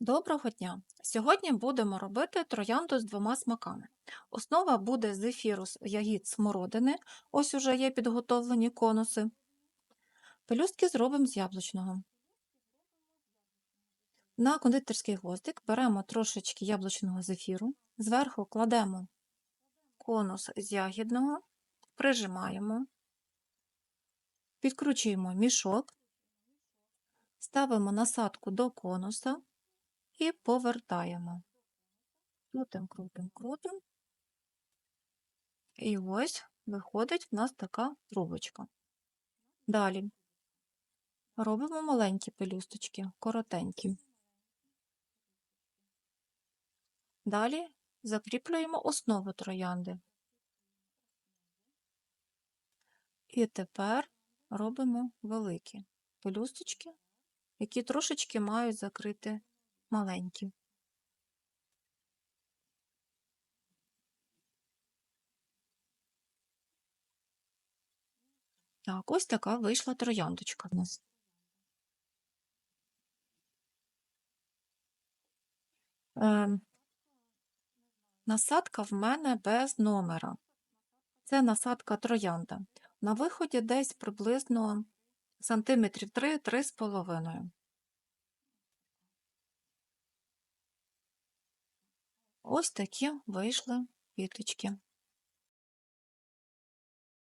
Доброго дня! Сьогодні будемо робити троянду з двома смаками. Основа буде з ефіру ягід смородини, ось уже є підготовлені конуси. Пелюстки зробимо з яблучного. На кондитерський гвоздик беремо трошечки яблучного зефіру, зверху кладемо конус з ягідного, прижимаємо, підкручуємо мішок, ставимо насадку до конуса і повертаємо. Крутим, крутим, крутим. І ось виходить в нас така трубочка. Далі робимо маленькі пелюсточки, коротенькі. Далі закріплюємо основу троянди. І тепер робимо великі пелюсточки, які трошечки мають закрити маленькі. Так, ось така вийшла трояндочка в нас. Ем, насадка в мене без номера. Це насадка троянда. На виході десь приблизно сантиметрів 3-3 з половиною. Ось такі вийшли квіточки.